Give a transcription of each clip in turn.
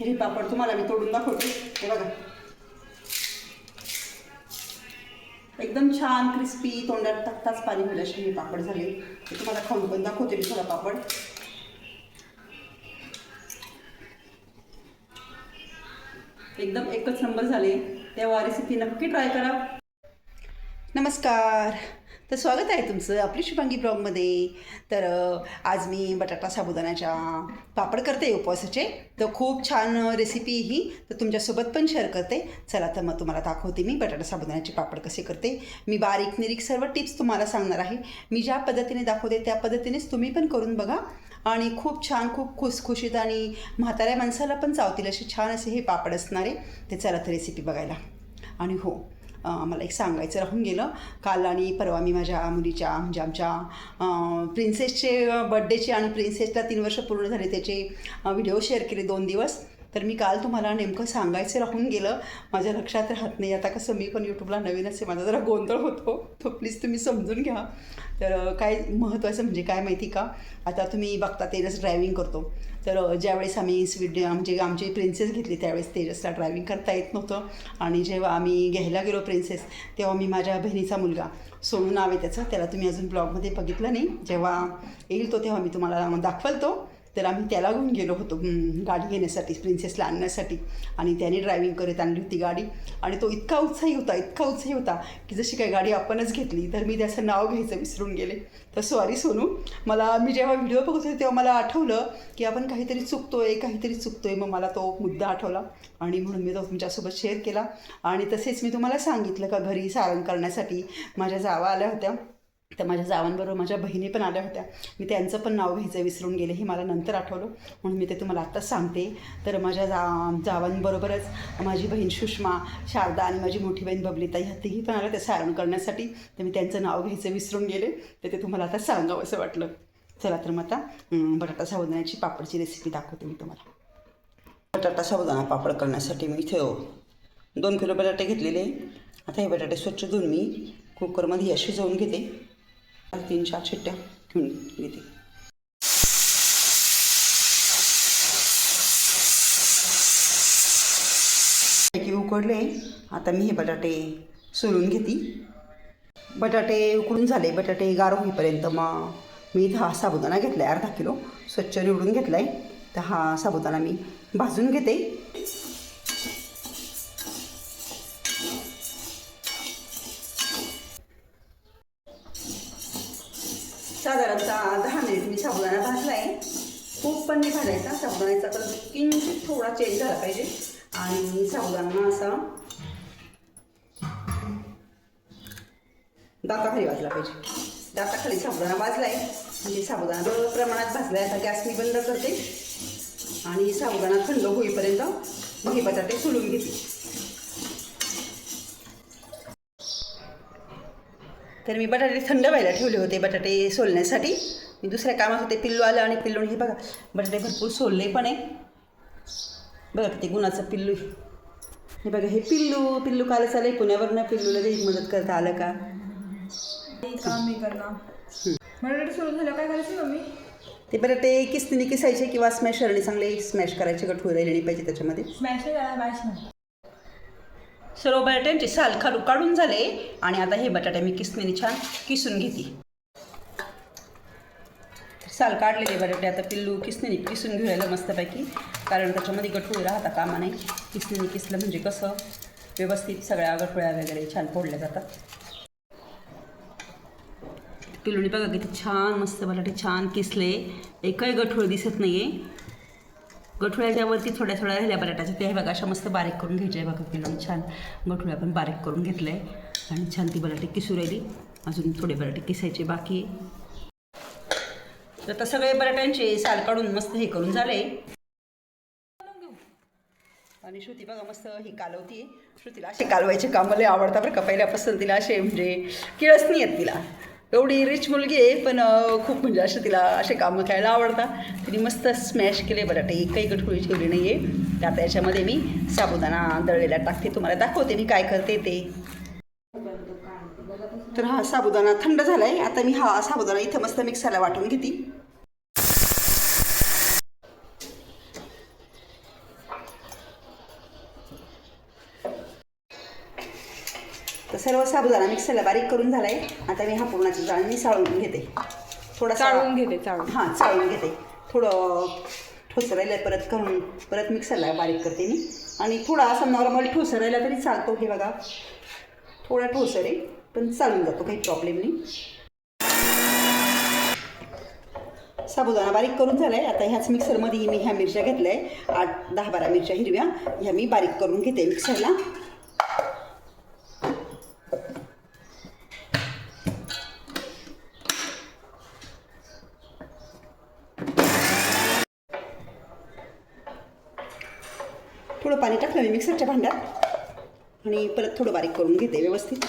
हे पापड तुम्हाला मी तोडून दाखवते. हे बघा. एकदम छान क्रिस्पी तोंडात टाकताच पाणी मिळाशी हे पापड झाले. ते तुम्हाला खाऊन पण दाखवते मी थोडा पापड. एकदम एकच नंबर झाले. तेव्हा रेसिपी नक्की ट्राय करा. नमस्कार. तर स्वागत आहे तुमचं आपली शुभांगी ब्लॉगमध्ये. तर आज मी बटाटा साबुदाण्याच्या पापड करते उपवासाचे. तर खूप छान रेसिपी ही. तर तुमच्यासोबत पण शेअर करते. चला तर मग तुम्हाला दाखवते मी बटाटा साबुदाण्याचे पापड कसे करते. मी बारीक निरीक सर्व टिप्स तुम्हाला सांगणार आहे. मी ज्या पद्धतीने दाखवते त्या पद्धतीनेच तुम्ही पण करून बघा. आणि खूप छान खूप खुसखुशीत आणि म्हाताऱ्या माणसाला पण चावतील असे छान असे हे पापड असणारे. ते चला तर रेसिपी बघायला. आणि हो मला एक सांगायचं राहून गेलं. काल आणि परवा मी माझ्या मुलीच्या म्हणजे आमच्या प्रिन्सेसचे बड्डेचे आणि प्रिन्सेसला तीन वर्ष पूर्ण झाले त्याचे व्हिडिओ शेअर केले दोन दिवस. तर मी काल तुम्हाला नेमकं सांगायचं राहून गेलं. माझ्या लक्षात राहत नाही. आता कसं मी पण यूट्यूबला नवीन असे माझा जरा गोंधळ होतो. तो प्लीज तुम्ही समजून घ्या. तर काय महत्त्वाचं म्हणजे काय माहिती का? आता तुम्ही बघता तेजस ड्रायव्हिंग करतो. तर ज्यावेळेस आम्ही स्वीट म्हणजे आमची प्रिन्सेस घेतली त्यावेळेस तेजसला ड्रायव्हिंग करता येत नव्हतं. आणि जेव्हा आम्ही घ्यायला गेलो प्रिन्सेस तेव्हा मी माझ्या बहिणीचा मुलगा सोनू नाव आहे त्याचं. त्याला तुम्ही अजून ब्लॉगमध्ये बघितलं नाही. जेव्हा येईल तो तेव्हा मी तुम्हाला दाखवाल तो तर आम्ही त्याला घेऊन गेलो होतो गाडी घेण्यासाठी प्रिन्सेसला आणण्यासाठी. आणि त्याने ड्रायव्हिंग करत आणली होती गाडी. आणि तो इतका उत्साही होता इतका उत्साही होता की जशी काय गाडी आपणच घेतली तर मी त्याचं नाव घ्यायचं विसरून गेले. तर सॉरी सोनू मला मी जेव्हा व्हिडिओ बघत होते तेव्हा मला आठवलं की आपण काहीतरी चुकतोय काहीतरी चुकतोय मग मला तो मुद्दा आठवला. आणि म्हणून मी तो तुमच्यासोबत शेअर केला. आणि तसेच मी तुम्हाला सांगितलं का घरी सारण करण्यासाठी माझ्या जावा आल्या होत्या. तर माझ्या जावांबरोबर माझ्या बहिणी पण आल्या होत्या. मी त्यांचं पण नाव घ्यायचं विसरून गेले हे मला नंतर आठवलं. म्हणून मी ते तुम्हाला आत्ताच सांगते. तर माझ्या जा जावांबरोबरच माझी बहीण सुषमा शारदा आणि माझी मोठी बहीण बबलिता ह्या तिघी पण आल्या त्या सारण करण्यासाठी. तर मी त्यांचं नाव घ्यायचं विसरून गेले. तर ते तुम्हाला आता सांगावं असं वाटलं. चला तर मग आता बटाटा सावधानाची पापडची रेसिपी दाखवते मी तुम्हाला. बटाटा सावधाना पापड करण्यासाठी मी इथे हो, दोन किलो बटाटे घेतलेले. आता हे बटाटे स्वच्छ धुवून मी कुकरमध्ये या शिजवून घेते. तीन चार शिट्ट्या घेऊन घेते की उकडले. आता मी हे बटाटे सोलून घेते. बटाटे उकडून झाले. बटाटे गार होईपर्यंत मग मी इथं हा साबुदाणा घेतला आहे अर्धा किलो. स्वच्छ निवडून घेतला आहे तर हा साबुदाणा मी भाजून घेते. साधारणतः दहा मिनिट मी साबुदाणा भाजला आहे खूप पण नाही भाजायचा साबुदाण्याचा कलर किंचित थोडा चेंज झाला पाहिजे. आणि साबुदाणा असा दाताखाली वाजला पाहिजे. दाताखाली साबुदाणा भाजला आहे म्हणजे साबुदाणा बरोबर प्रमाणात भाजला आहे आता गॅस मी बंद करते. आणि साबुदाणा थंड होईपर्यंत मी हे बटाटे सोडून घेते. तर मी बटाटे थंड व्हायला ठेवले होते बटाटे सोलण्यासाठी. मी दुसऱ्या कामात होते पिल्लू आलं आणि पिल्लूने हे बघा बटाटे भरपूर सोलले पण आहे. बघा किती गुणाचं पिल्लू आहे. हे बघा हे पिल्लू पिल्लू कालच आलं पुण्यावरनं पिल्लूला काही मदत करता आलं का? काम मी करणार. बटाटे सुरू झालं काय करायचं मम्मी? ते बटाटे किस्तीने किसायचे किंवा स्मॅशरने चांगले स्मॅश करायचे गठुळे राहिली पाहिजे त्याच्यामध्ये? स्मॅश नाही झाला मॅश नाही सर्व बटाट्यांचे साल खालू काढून झाले आणि आता हे बटाटे मी किसणीने छान किसून घेते. साल काढलेले बटाटे आता पिल्लू किसणीने किसून घेऊया मस्तपैकी कारण त्याच्यामध्ये गठूळ राहता कामा नाही किसणीने किसलं म्हणजे कसं? व्यवस्थित सगळ्या गठुळ्या वगैरे छान फोडल्या जातात. पिल्लूने बघा किती छान मस्त बटाटे छान किसले. एकही गठूळ दिसत नाही आहे गठुळ्याच्या वरती थोड्या थोड्या राहिल्या बटाट्याच्या. त्या हे बघा अशा मस्त बारीक करून घ्यायच्या आहे बघा पिल्लूने छान गठुळ्या पण बारीक करून घेतलं आहे आणि छान ती बटाटे किसू राहिली. अजून थोडे बटाटे किसायचे बाकी. तर आता सगळे बटाट्यांचे साल काढून मस्त हे करून झाले. आणि श्रुती बघा मस्त ही कालवती श्रुतीला असे कालवायचे काम मला आवडतात बरं का. पहिल्यापासून तिला असे म्हणजे किळसणी नाही आहेत तिला. एवढी रिच मुलगी आहे पण खूप म्हणजे असे तिला असे कामं करायला आवडतात. तिने मस्त स्मॅश केले बटाटे काही गठुळी ठेवली नाही आहे तर आता याच्यामध्ये मी साबुदाणा दळलेला टाकते तुम्हाला दाखवते मी काय करते ते. तर हा साबुदाणा थंड झाला आहे आता मी हा साबुदाणा इथं मस्त मिक्सरला वाटून घेते. सर्व साबुदाणा मिक्सरला बारीक करून झाला आहे आता मी हा पूर्णाच्या जाळीने चाळून घेते. थोडासा चाळून घेते चाळून. हां चाळून घेते. थोडं ठोसर राहिलं परत करून परत मिक्सरला बारीक करते मी. आणि थोडा असा नॉर्मल ठोसर राहिला तरी चालतो हे बघा. थोडा ठोसर आहे पण चालून जातो काही प्रॉब्लेम नाही. साबुदाणा बारीक करून झाला आहे आता ह्याच मिक्सरमध्ये मी ह्या मिरच्या घेतल्या आहे आठ दहा बारा मिरच्या हिरव्या. ह्या मी बारीक करून घेते मिक्सरला थोडं पाणी टाकलं मी मिक्सरच्या भांड्यात आणि परत थोडं बारीक करून घेते व्यवस्थित.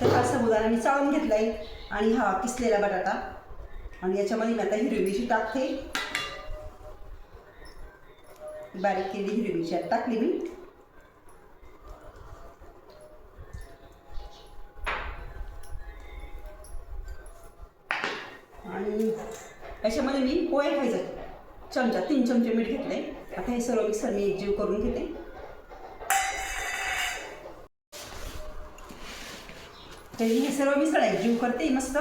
तर हा समुदाला मी चाळून घेतला आहे आणि हा किसलेला बटाटा. आणि याच्यामध्ये मी आता हिरवी मिरची टाकते. बारीक केली हिरवी मिरची टाकली मी आणि याच्यामध्ये मी पोहे खायचं चमचा तीन चमचे मीठ घेतले आता हे सर्व मिक्सर मी एकजीव करून घेते. तर हे सर्व मिसळ आहे जीव करते मस्त.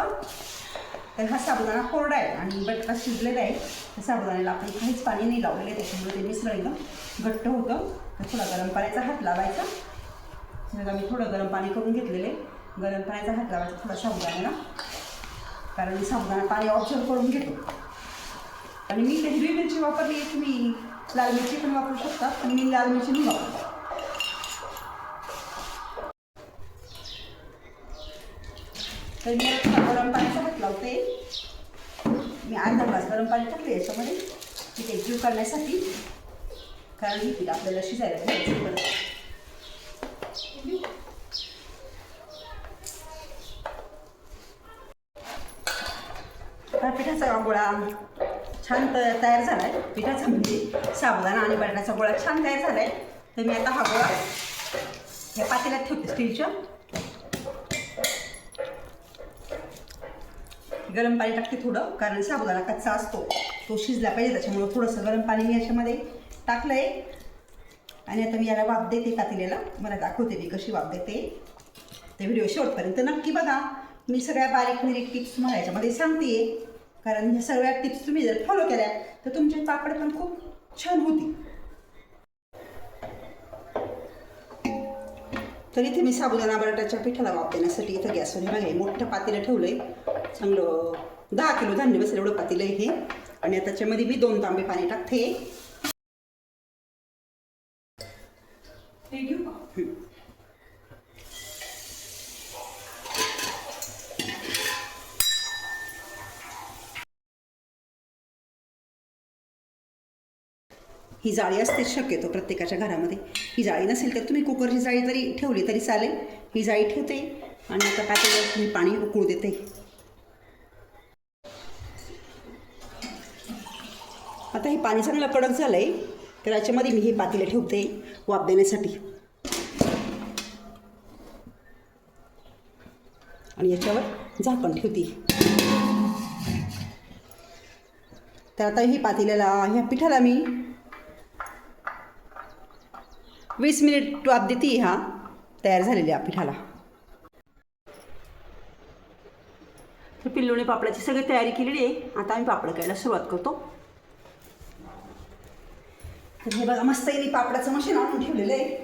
तर हा साबुदाणा कोरडा आहे आणि बटका शिजलेला आहे. तर साबुदाण्याला आपण काहीच पाणी नाही लावलेलं आहे त्याच्यामुळे ते मिसळ एकदम घट्ट होतं. तर थोडा गरम पाण्याचा हात लावायचा. मग मी थोडं गरम पाणी करून घेतलेलं आहे. गरम पाण्याचा हात लावायचा थोडा साबुदाण्याला. कारण मी साबुदाणा पाणी ऑब्झर्व करून घेतो. आणि मी म्हणजे ते हिरवी मिरची वापरली आहे तुम्ही लाल मिरची पण वापरू शकता पण मी लाल मिरची नाही वापरतो. तर मी गरम पाण्याचा हात लावते. मी अर्धा ग्लास गरम पाणी टाकले याच्यामध्ये. तिथे ते जीव करण्यासाठी कारण ही पीठ आपल्याला शिजायला पाहिजे परत हा पिठाचा गोळा छान त तयार झाला आहे पिठाचा म्हणजे साबुदाणा आणि बटाट्याचा गोळा छान तयार झाला आहे तर मी आता हा गोळा या पातेल्यात ठेवते स्टीलच्या. गरम पाणी टाकते थोडं कारण साबुदाणा कच्चा असतो. तो शिजला पाहिजे त्याच्यामुळं थोडंसं गरम पाणी मी याच्यामध्ये टाकलं आहे आणि आता मी याला वाफ देते पातेल्याला. मला दाखवते मी कशी वाफ देते. ते व्हिडिओ शेवटपर्यंत नक्की बघा. मी सगळ्या बारीक निरीक टिप्स तुम्हाला याच्यामध्ये सांगते कारण ह्या सगळ्या टिप्स तुम्ही जर फॉलो केल्या तर तुमचे पापड पण खूप छान होतील तर इथे मी साबुदाणा बटाट्याच्या पिठाला वाफ देण्यासाठी इथं गॅसवर हे बघा हे मोठं पातेलं ठेवलं आहे चांगलं दहा किलो धान्य बसेल एवढं पातेलं आहे हे. आणि आता त्याच्यामध्ये मी दोन तांबे पाणी टाकते ते घेऊ का ही जाळी असते शक्यतो प्रत्येकाच्या घरामध्ये. ही जाळी नसेल तर तुम्ही कुकरची जाळी तरी ठेवली तरी चालेल. ही जाळी ठेवते आणि आता पातेल्यावर मी पाणी उकळू देते. आता हे पाणी चांगलं कडक झालं आहे तर याच्यामध्ये मी हे पातेले ठेवते वाफ देण्यासाठी. आणि याच्यावर झाकण ठेवते. तर आता ही पातेल्याला ह्या पिठाला मी वीस मिनिट टॉप देते हा. तयार झालेल्या पिठाला. तर पिल्लोणी पापडाची सगळी तयारी केलेली आहे. आता आम्ही पापड करायला सुरुवात करतो. तर हे बघा मस्त आहे पापडाचं मशीन आणून ठेवलेलं आहे.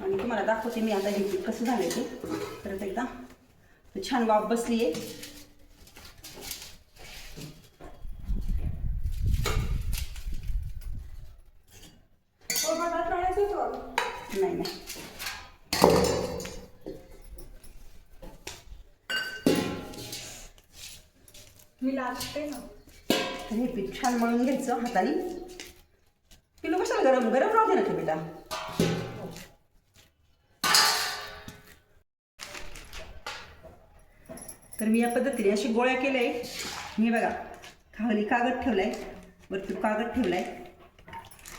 आणि तुम्हाला दाखवते मी आता हे कसं झालं ते. परत एकदा. छान वाफ बसली आहे हो, बटाटा टाळायचं होतं. नाही नाही. मी लाजते ना. तर हे पीठ छान मळून घ्यायचं हाताने. पिलू कशाला गरम? गरम राहते ना बेटा तर मी या पद्धतीने अशी गोळ्या केल्या आहे मी बघा खाली कागद ठेवला आहे वरती कागद ठेवला आहे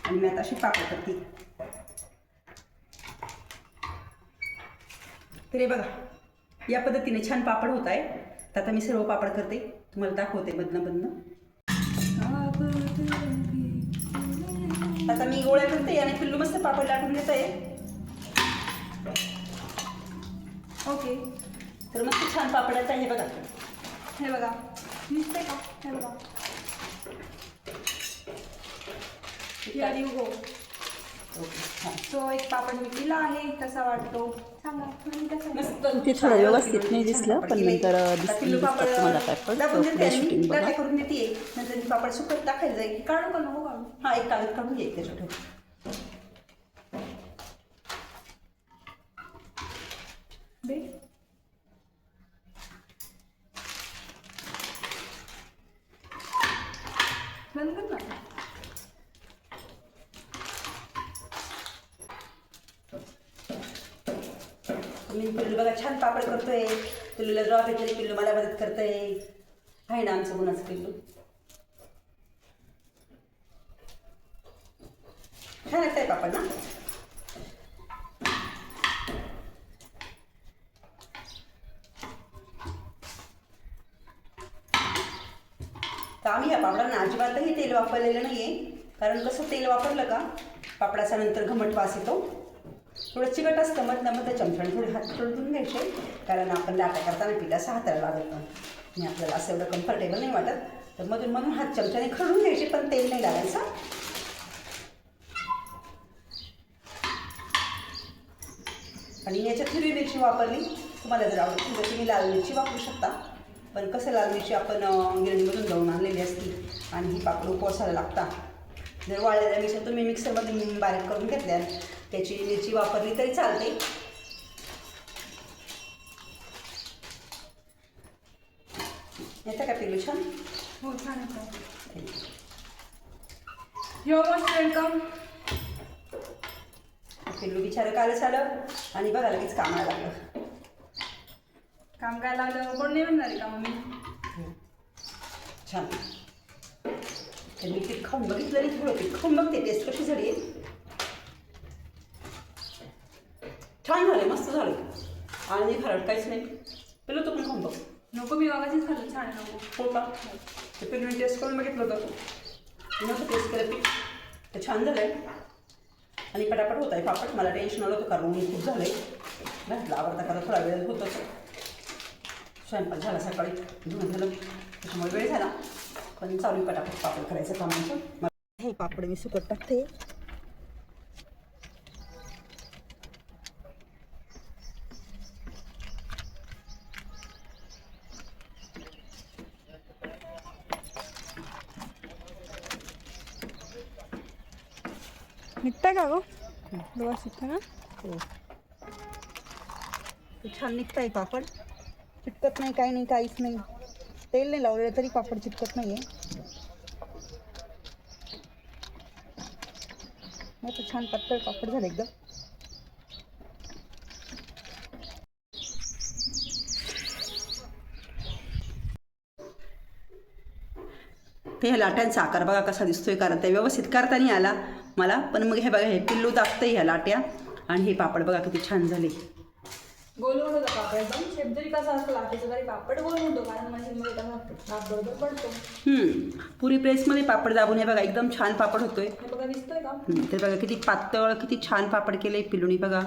आणि मी आता अशी पापड करते. तर हे बघा या पद्धतीने छान पापड होत आहे. तर आता मी सर्व पापड करते. तुम्हाला दाखवते मधनं मधनं आता मी गोळ्या करते आणि पिल्लू मस्त पापड लाटून घेत आहे. ओके. तर मस्त छान पापडाचं आहे बघा. हे बघा. दिसते का? हे बघा. Here you go. ओके छान सो एक पापड मी केला आहे कसा वाटतो? थोडं व्यवस्थित नाही दिसलं, पण नंतर. लाटा करून देते नंतर पापड सुकत टाकायला जाईल काढू का नको काढू हा एक कागद काढून घे त्याच्यात ठेव. दे बंद कर ना मी पिल्लू बघा छान पापड करतोय पिल्लूला ड्रॉप पिल्लू मला मदत करतोय. आहे ना आमचं गुणाचं पिल्लू? छान लागतंय पापड ना तर आम्ही या पापडांना अजिबातही तेल वापरलेलं नाही आहे कारण कसं तेल वापरलं का पापडाचा नंतर घमट वास येतो. थोडं चिकट असतं मग मग त्या चमच्याने थोडे हात तोडून घ्यायचे कारण आपण लाटा करताना पिठाचा हाताला लागत नाही. आणि आपल्याला असं एवढं कम्फर्टेबल नाही वाटत. तर मधून मधून हात चमच्याने खडून घ्यायचे पण तेल नाही लागायचं आणि याच्यात हिरवी मिरची वापरली. तुम्हाला जर आवडत तर तुम्ही लाल मिरची वापरू शकता. पण कसं लाल मिरची आपण गिरणीमधून जाऊन आणलेली असती आणि ही पापड उपवासाला लागता जर वाळलेल्या मिरच्या तुम्ही मिक्सरमध्ये बारीक करून घेतल्या त्याची मिरची वापरली तरी चालते. येतं का पिलू छान? हो छान आहे यो मोस्ट वेलकम पिल्लू बिचारं कालच आलं आणि बघा लगेच कामाला लागलं. काम काय लागलं? कोण नाही म्हणणार का मम्मी? छान. तर मी पीठ खाऊन बघितलं नाही थोडं पीठ खाऊन बघते टेस्ट कशी झाली आहे छान झाले मस्त झाले. आणि खरड काहीच नाही. पिल्लू तू पण खाऊन बघ. नको मी वागाचीच खाल्लं छान नको. हो का? ते मी टेस्ट करून बघितलं होतं नको टेस्ट केलं पीठ ते छान झालं आहे आणि पटापट होत आहे पापड. मला टेन्शन आलं होतं कारण ऊन खूप झालं. आहे घातलं आवडता करा थोडा वेळ होतच. स्वयंपाक झाला सकाळी. धुणं झालं. त्याच्यामुळे वेळ झाला. पण चालू पटापट पापड करायचं काम आमचं. मला हे पापड मी सुकट टाकते. गो व्यवस्थित ना हो छान निघत आहे पापड. चिटकत नाही काही नाही काहीच नाही. तेल नाही लावलेलं तरी पापड चिटकत नाही आहे मग छान पातळ पापड झाले एकदम. ते ह्या लाट्यांचा आकार बघा कसा दिसतोय कारण ते व्यवस्थित करता नाही आला. मला पण मग हे बघा हे पिल्लू दाबतंय ह्या लाट्या. आणि हे पापड बघा किती छान झाले. गोल होत होता पापड. एकदम शेप जरी कसा असतो लाटेचा तरी पापड गोल होतो कारण मशीनमध्ये दाब बरोबर पडतो. हम्म, पुरी प्रेसमध्ये पापड दाबून हे बघा एकदम छान पापड होतोय. हे बघा दिसतोय का? हम्म, ते बघा किती पातळ किती छान पापड केलंय पिलुणी बघा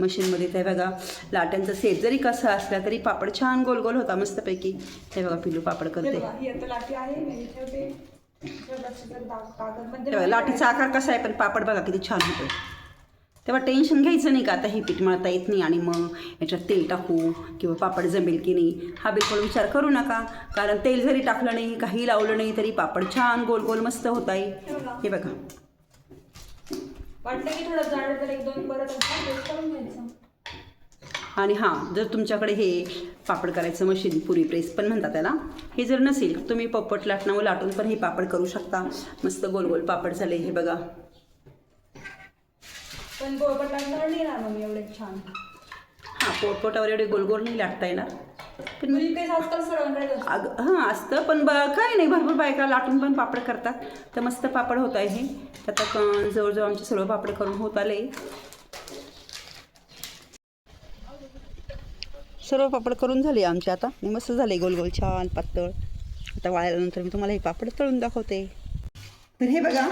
मशीनमध्ये. ते बघा लाट्यांचा सेट जरी कसा असला तरी पापड छान गोल गोल होता मस्तपैकी. हे बघा पिलू पापड हे करते बघा ही आता आहे मी ठेवते. हे बघा लाटीचा आकार कसा आहे पण पापड बघा किती छान होतोय. तेव्हा टेन्शन घ्यायचं नाही का? आता हे पीठ मळता येत नाही आणि मग याच्यात तेल टाकू किंवा पापड जमेल की नाही? हा बिलकुल विचार करू नका. कारण तेल जरी टाकलं नाही काही लावलं नाही तरी पापड छान गोल गोल मस्त होत आहे. हे बघा. वाटलं की थोडं जाड तर एक दोन परत असं पेस्ट करून घ्यायचं. आणि हां जर तुमच्याकडे हे पापड करायचं मशीन पुरी प्रेस पण म्हणतात त्याला हे जर नसेल तुम्ही पप्पट लाटणावर लाटून पण हे पापड करू शकता. मस्त गोल गोल पापड झाले हे बघा. पण लागणार नाही ना मग एवढे छान. हां पोटपोटावर एवढे गोल गोल नाही लाटता येणार. पण म्हणजे तेच आजकाल सर्वांकडे असतं. अग हां असतं पण ब काय नाही भरपूर बायका लाटून पण पापड करतात. तर मस्त पापड होत आहे हे. आता क- जवळजवळ आमचे सर्व पापड करून होत आले. सर्व पापड करून झाले आमचे आता. आणि मस्त झाले गोल गोल छान पातळ. आता वाळल्यानंतर मी तुम्हाला हे पापड तळून दाखवते. तर हे बघा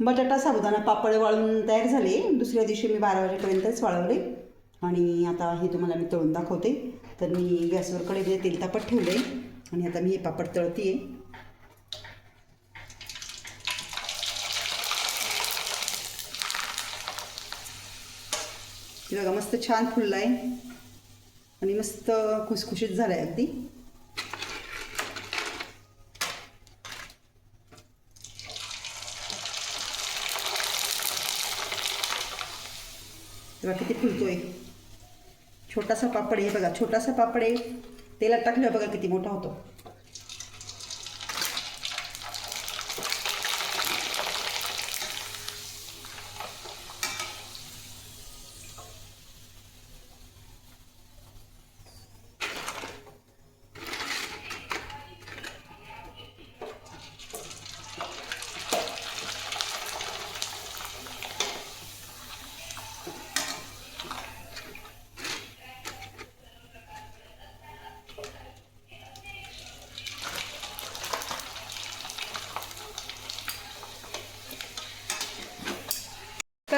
बटाटा साबुदाणा पापड वाळून तयार झाले. दुसऱ्या दिवशी मी बारा वाजेपर्यंतच वाळवले. आणि आता हे तुम्हाला मी तळून दाखवते. तर मी गॅसवर कडे तेल तापत ठेवले आणि आता मी हे पापड तळते आहे बघा मस्त छान फुलला आहे आणि मस्त खुसखुशीत झालं आहे अगदी. तेव्हा किती फुलतोय. छोटासा पापड आहे बघा. छोटासा पापड आहे. तेलात टाकल्यावर बघा किती मोठा होतो.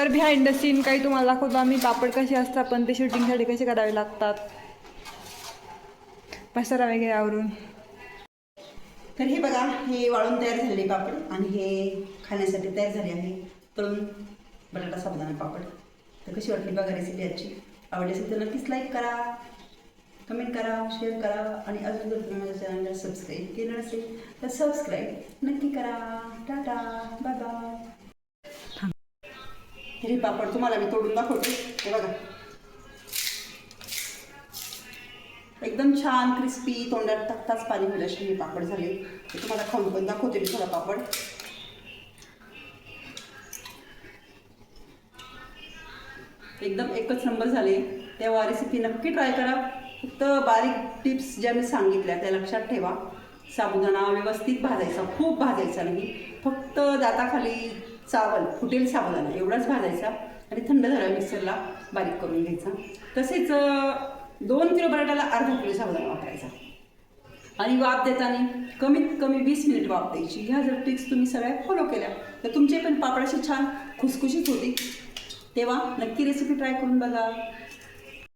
तर बिहाइंड द सीन काही तुम्हाला दाखवतो आम्ही पापड कसे असतात पण ते शूटिंगसाठी कसे करावे लागतात. पसारा वगैरे आवरून. तर हे बघा हे वाळून तयार झालेले पापड आणि हे खाण्यासाठी तयार झाले आहे तळून बटाटा साबुदाणा पापड तर कशी वाटली बघा रेसिपी आजची? आवडली असेल तर नक्कीच लाईक करा कमेंट करा शेअर करा आणि अजून जर तुम्ही माझ्या चॅनलला सबस्क्राईब केलं नसेल तर सबस्क्राईब नक्की करा. टाटा बाय बाय हे पापड तुम्हाला मी तोडून दाखवते. हे बघा. एकदम छान क्रिस्पी तोंडात टाकताच पाणी होईल असे हे पापड झाले. तुम्हाला खाऊन पण दाखवते मी थोडा पापड. एकदम एकच नंबर झाले. तेव्हा रेसिपी नक्की ट्राय करा. फक्त बारीक टिप्स ज्या मी सांगितल्या त्या लक्षात ठेवा. साबुदाणा व्यवस्थित भाजायचा खूप भाजायचा नाही. फक्त दाताखाली चावल फुटेल साबुदाणा एवढाच भाजायचा आणि थंड झाला मिक्सरला बारीक करून घ्यायचा. तसेच दोन किलो बटाट्याला अर्धा किलो साबुदाणा वापरायचा. आणि वाफ देताना कमीत कमी वीस मिनिट वाफ द्यायची. ह्या जर ट्रिक्स तुम्ही सगळ्या फॉलो केल्या तर तुमचे पण पापडाशी छान खुसखुशीत होती तेव्हा नक्की रेसिपी ट्राय करून बघा.